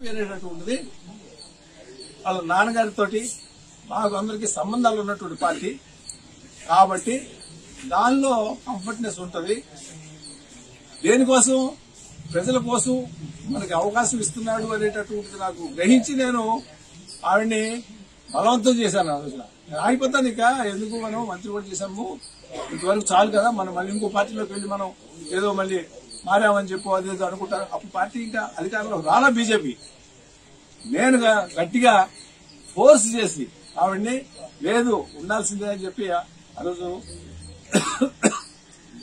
వేరేటటువంటిది వాళ్ళ నాన్నగారితో మాకు అందరికి సంబంధాలు ఉన్నటువంటి పార్టీ. కాబట్టి దానిలో కంఫర్ట్నెస్ ఉంటుంది. దేనికోసం? ప్రజల కోసం మనకి అవకాశం ఇస్తున్నాడు అనేటటువంటిది నాకు గ్రహించి నేను ఆవిడ్ని బలవంతం చేశాను ఆ రోజున. నేను ఆగిపోతాను ఇక. ఎందుకు మనం మంత్రి కూడా చేశాము. ఇంతవరకు చాలు కదా. మనం మళ్ళీ ఇంకో పార్టీలోకి వెళ్ళి మనం ఏదో మళ్ళీ మారామని చెప్పు అదే అనుకుంటారు. అప్పుడు పార్టీ ఇంకా అధికారంలో రాలా బీజేపీ. నేను గట్టిగా ఫోర్స్ చేసి ఆవిడ్ని లేదు ఉండాల్సిందే అని చెప్పి ఆ రోజు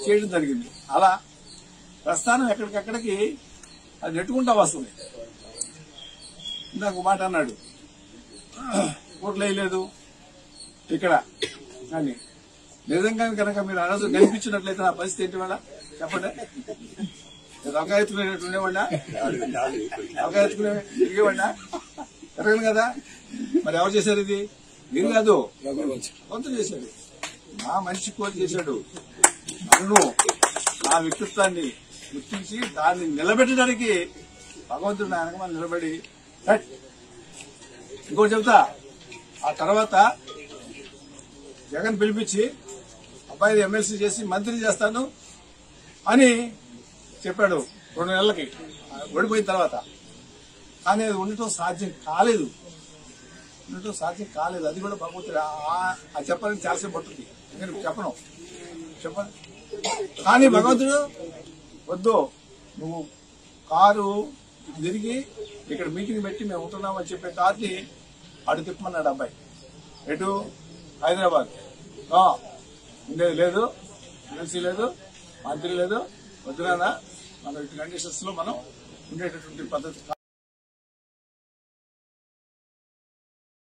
చేయడం జరిగింది. అలా ప్రస్థానం ఎక్కడికక్కడికి అది నెట్టుకుంటా వస్తుంది. ఇందాక మాట అన్నాడు. ఓట్లు వేయలేదు. ఇక్కడ కానీ నిజంగా కనుక మీరు ఆ రోజు కనిపించినట్లయితే నా పరిస్థితి ఏంటి వాళ్ళ చెప్పండి. రొక్క ఎత్తుకునేటట్టుండేవాడినా రొక్క తిరిగేవాడినా కదా? మరి ఎవరు చేశారు ఇది? మీరు కాదు. కొంత చేశాడు. నా మనిషి కోరి చేశాడు. నన్ను నా వ్యక్తిత్వాన్ని గుర్తించి దాన్ని నిలబెట్టడానికి భగవంతుడు నా మనం నిలబడి ఇంకోటి చెబుతా ఆ తర్వాత జగన్ పిలిపించి అబ్బాయి ఎమ్మెల్సీ చేసి మంత్రి చేస్తాను అని చెప్పాడు రెండు నెలలకి. ఓడిపోయిన తర్వాత. కానీ అది ఉండటం సాధ్యం కాలేదు. ఉండటం సాధ్యం కాలేదు. అది కూడా భగవంతుడు ఆ- చెప్పాలని చాలాసేపు పడుతుంది. నేను చెప్పను. చెప్పను. కానీ భగవంతుడు వద్దు నువ్వు కారు తిరిగి ఇక్కడ మీటింగ్ పెట్టి మేము ఉంటున్నామని చెప్పే కార్ని అటు తిప్పమన్నాడు అబ్బాయి. ఎటు? హైదరాబాద్. ఉండేది లేదు. ఎమ్మెల్సీ లేదు. మంత్రి లేదు. వద్దునా మనం ఇటు కండిషన్స్లో మనం ఉండేటటువంటి పద్ధతి